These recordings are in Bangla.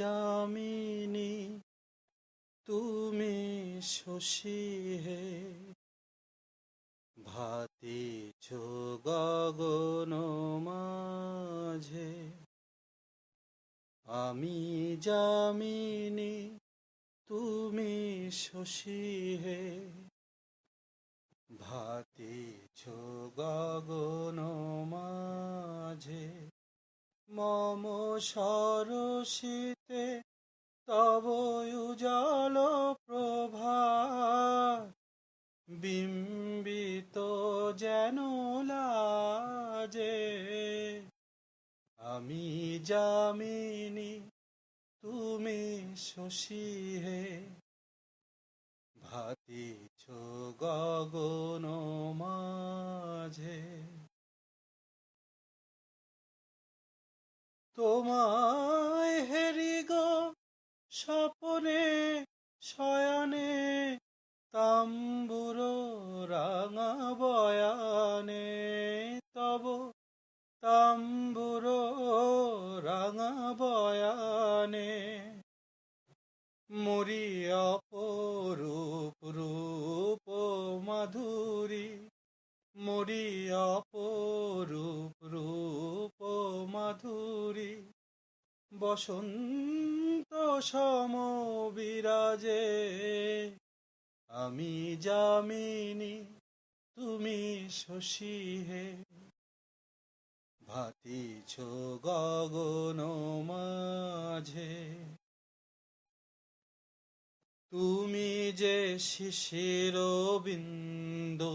যামিনী, তুমি শশী হে। ভাতিছ গগন মাঝে, আমি যামিনী, তুমি শশী হে। ভাতিছ গগন মাঝে সরসিতে তব উজাল প্রভা বিম্বিত যেন লাজে। আমি যামিনী, তুমি শশী হে ভাতিছ গগন মাঝে। তোমায় হেরি গো, স্বপনে, শয়নে, তাম্বুর রাঙা বয়ানে, তব তাম্বুর রাঙা বয়ানে। মরি অপরূপ রূপ মাধুরী মরি অপরূপ রূপ মাধুরী। বসন্ত সম বিরাজে আমি যামিনী, তুমি শশী হে ভাতিছ গগন মাঝে। তুমি যে শিশির বিন্দু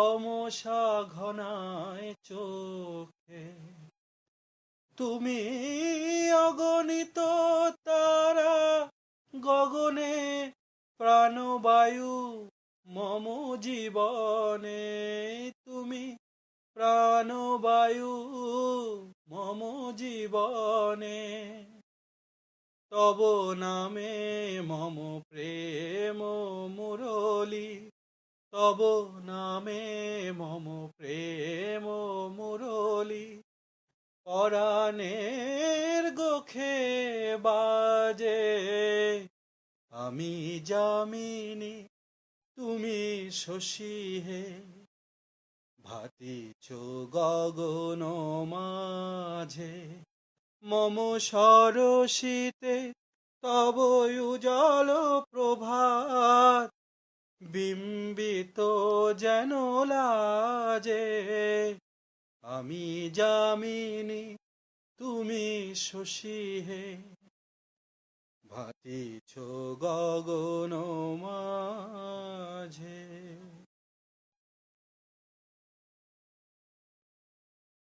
তমসা ঘনায় চোখে। তুমি অগণিত তারা গগনে প্রাণবায়ু মম জীবনে। তুমি প্রাণবায়ু মম জীবনে। তব নামে মম প্রেম মুরলি তব নামে মম প্রেম মুরলি। পরাণের গোখে বাজে। আমি যামিনী, তুমি শশী হে। ভাতিছ গগন মাঝে, মম সরসিতে তব উজল প্রভাত। বিম্বিত যেন লাজে। আমি যামিনী তুমি শশী হে। ভাতিছ গগন মাঝে